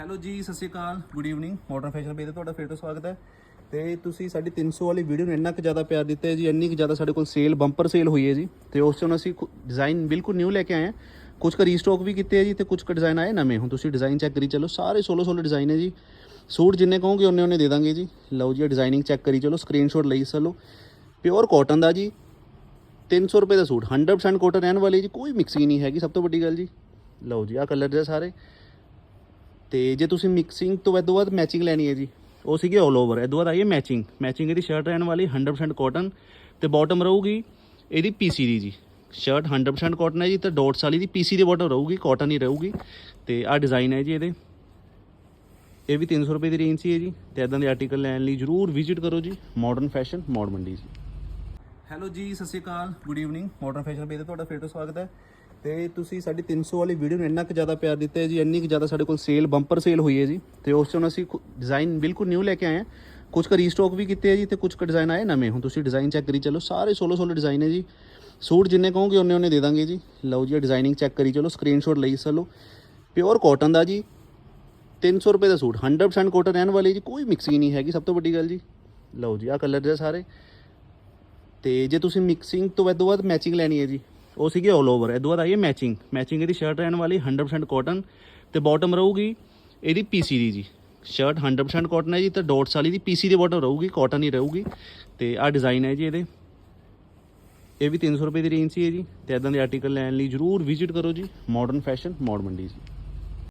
Hello ji, ਸਤਿ ਸ਼੍ਰੀ ਅਕਾਲ good evening modern fashion page ਤੇ ਤੁਹਾਡਾ ਫਿਰ ਤੋਂ ਸਵਾਗਤ ਹੈ। ਤੇ ਤੁਸੀਂ ਸਾਡੀ 300 ਵਾਲੀ ਵੀਡੀਓ ਨੂੰ ਇੰਨਾ ਕੁ ਜ਼ਿਆਦਾ ਪਿਆਰ ਦਿੱਤਾ ਹੈ ਜੀ, ਇੰਨੀ ਕੁ ਜ਼ਿਆਦਾ ਸਾਡੇ ਕੋਲ ਸੇਲ ਬੰਪਰ ਸੇਲ ਹੋਈ ਹੈ ਜੀ। ਤੇ ਉਸ ਤੋਂ ਅਸੀਂ ਡਿਜ਼ਾਈਨ ਬਿਲਕੁਲ ਨਿਊ ਲੈ ਕੇ ਆਏ ਹਾਂ। ਕੁਝ ਕੁ ਰੀਸਟਾਕ ਵੀ ਕੀਤੇ ਹੈ ਜੀ ਤੇ ਕੁਝ ਕੁ ਡਿਜ਼ਾਈਨ ਆਏ ਨਵੇਂ। ਹੁਣ ਤੁਸੀਂ ਡਿਜ਼ਾਈਨ ਚੈੱਕ ਕਰੀ, ਚਲੋ ਸਾਰੇ 16 16 ਡਿਜ਼ਾਈਨ ਹੈ ਜੀ। ਸੂਟ ਜਿੰਨੇ ਕਹੋਗੇ, ਉਹਨੇ ਉਹਨੇ ਦੇ ਦਾਂਗੇ ਜੀ। ਲਓ ਜੀ ਡਿਜ਼ਾਈਨਿੰਗ ਚੈੱਕ ਕਰੀ, ਚਲੋ ਸਕਰੀਨਸ਼ਾਟ ਲਈ ਚਲੋ। ਪਿਓਰ ਕਾਟਨ ਦਾ ਜੀ 300 ਰੁਪਏ ਦਾ ਸੂਟ। 100% ਕਾਟਨ ਰਹਿਣ ਵਾਲੀ ਜੀ, ਕੋਈ ਮਿਕਸਿੰਗ ਨਹੀਂ ਹੈਗੀ, ਸਭ ਤੋਂ ਵੱਡੀ ਗੱਲ ਜੀ। ਲਓ ਜੀ, ਆਹ ਕਲਰ ਦੇ ਸਾਰੇ। ਤੇ ਜੇ ਤੁਸੀਂ ਮਿਕਸਿੰਗ ਤੋਂ ਵੱਧ ਤੋਂ ਵੱਧ ਮੈਚਿੰਗ ਲੈਣੀ ਹੈ ਜੀ, ਉਹ ਸੀਗੀ 올 ਓਵਰ ਇਹ ਤੋਂ ਬਾਅਦ ਆਈ ਹੈ ਮੈਚਿੰਗ ਮੈਚਿੰਗ ਇਹਦੀ ਸ਼ਰਟ ਰਹਿਣ ਵਾਲੀ 100% ਕਾਟਨ ਤੇ ਬਾਟਮ ਰਹੂਗੀ ਇਹਦੀ ਪੀਸੀ ਦੀ ਜੀ। ਸ਼ਰਟ 100% ਕਾਟਨ ਹੈ ਜੀ ਤੇ ਡੋਟਸ ਵਾਲੀ ਦੀ ਪੀਸੀ ਦੀ ਬਾਟਮ ਰਹੂਗੀ ਕਾਟਨ ਹੀ ਰਹੂਗੀ। ਤੇ ਆਹ ਡਿਜ਼ਾਈਨ ਹੈ ਜੀ ਇਹਦੇ। ਇਹ ਵੀ 300 ਰੁਪਏ ਦੀ ਰੇਂਜ ਸੀ ਹੈ ਜੀ। ਤੇ ਇਦਾਂ ਦੇ ਆਰਟੀਕਲ ਲੈਣ ਲਈ ਜਰੂਰ ਵਿਜ਼ਿਟ ਕਰੋ ਜੀ। ਮਾਡਰਨ ਫੈਸ਼ਨ ਮੋਡ ਮੰਡੀ ਜੀ। ਹੈਲੋ ਜੀ, ਸਤਿ ਸ਼੍ਰੀ ਅਕਾਲ good evening modern fashion page ਤੇ ਤੁਹਾਡਾ ਫਿਰ ਤੋਂ ਸਵਾਗਤ ਹੈ। ਤੇ ਤੁਸੀਂ ਸਾਡੀ 300 ਵਾਲੀ ਵੀਡੀਓ ਨੂੰ ਇੰਨਾ ਕੁ ਜ਼ਿਆਦਾ ਪਿਆਰ ਦਿੱਤਾ ਹੈ ਜੀ, ਇੰਨੀ ਕੁ ਜ਼ਿਆਦਾ ਸਾਡੇ ਕੋਲ ਸੇਲ ਬੰਪਰ ਸੇਲ ਹੋਈ ਹੈ ਜੀ। ਤੇ ਉਸ ਤੋਂ ਅਸੀਂ ਡਿਜ਼ਾਈਨ ਬਿਲਕੁਲ ਨਿਊ ਲੈ ਕੇ ਆਏ ਹਾਂ। ਕੁਝ ਕੁ ਰੀਸਟਾਕ ਵੀ ਕੀਤੇ ਹੈ ਜੀ ਤੇ ਕੁਝ ਕੁ ਡਿਜ਼ਾਈਨ ਆਏ ਨਵੇਂ। ਹੁਣ ਤੁਸੀਂ ਡਿਜ਼ਾਈਨ ਚੈੱਕ ਕਰੀ ਚਲੋ, ਸਾਰੇ 16 16 ਡਿਜ਼ਾਈਨ ਹੈ ਜੀ। ਸੂਟ ਜਿੰਨੇ ਕਹੋਗੇ ਉਹਨੇ ਉਹਨੇ ਦੇ ਦਾਂਗੇ ਜੀ। ਲਓ ਜੀ ਡਿਜ਼ਾਈਨਿੰਗ ਚੈੱਕ ਕਰੀ ਚਲੋ ਸਕਰੀਨਸ਼ਾਟ ਲਈ ਚਲੋ। ਪਿਓਰ ਕਾਟਨ ਦਾ ਜੀ 300 ਰੁਪਏ ਦਾ ਸੂਟ 100% ਕਾਟਨ ਰਹਿਣ ਵਾਲੀ ਜੀ, ਕੋਈ ਮਿਕਸਿੰਗ ਨਹੀਂ ਹੈਗੀ, ਸਭ ਤੋਂ ਵੱਡੀ ਗੱਲ ਜੀ। ਲਓ ਜੀ, ਆਹ ਕਲਰ ਦੇ ਸਾਰੇ। ਤੇ ਜੇ ਤੁਸੀਂ ਮਿਕਸਿੰਗ ਤੋਂ ਵੱਧ ਤੋਂ ਵੱਧ ਮੈਚਿੰਗ ਲੈਣੀ ਹੈ ਜੀ, ਉਹ ਸੀਗੀ 올 ਓਵਰ ਇਹ ਤੋਂ ਬਾਅਦ ਆਈ ਹੈ ਮੈਚਿੰਗ ਮੈਚਿੰਗ ਇਹਦੀ ਸ਼ਰਟ ਰਹਿਣ ਵਾਲੀ 100% ਕਾਟਨ ਤੇ ਬਾਟਮ ਰਹੂਗੀ ਇਹਦੀ ਪੀਸੀ ਦੀ ਜੀ। ਸ਼ਰਟ 100% ਕਾਟਨ ਹੈ ਜੀ ਤੇ ਡੋਟਸ ਵਾਲੀ ਦੀ ਪੀਸੀ ਦੀ ਬਾਟਮ ਰਹੂਗੀ ਕਾਟਨ ਹੀ ਰਹੂਗੀ। ਤੇ ਆਹ ਡਿਜ਼ਾਈਨ ਹੈ ਜੀ ਇਹਦੇ। ਇਹ ਵੀ 300 ਰੁਪਏ ਦੀ ਰੇਂਜ ਸੀ ਹੈ ਜੀ। ਤੇ ਇਦਾਂ ਦੇ ਆਰਟੀਕਲ ਲੈਣ ਲਈ ਜਰੂਰ ਵਿਜ਼ਿਟ ਕਰੋ ਜੀ। ਮਾਡਰਨ ਫੈਸ਼ਨ ਮੋਡ ਮੰਡੀ ਜੀ।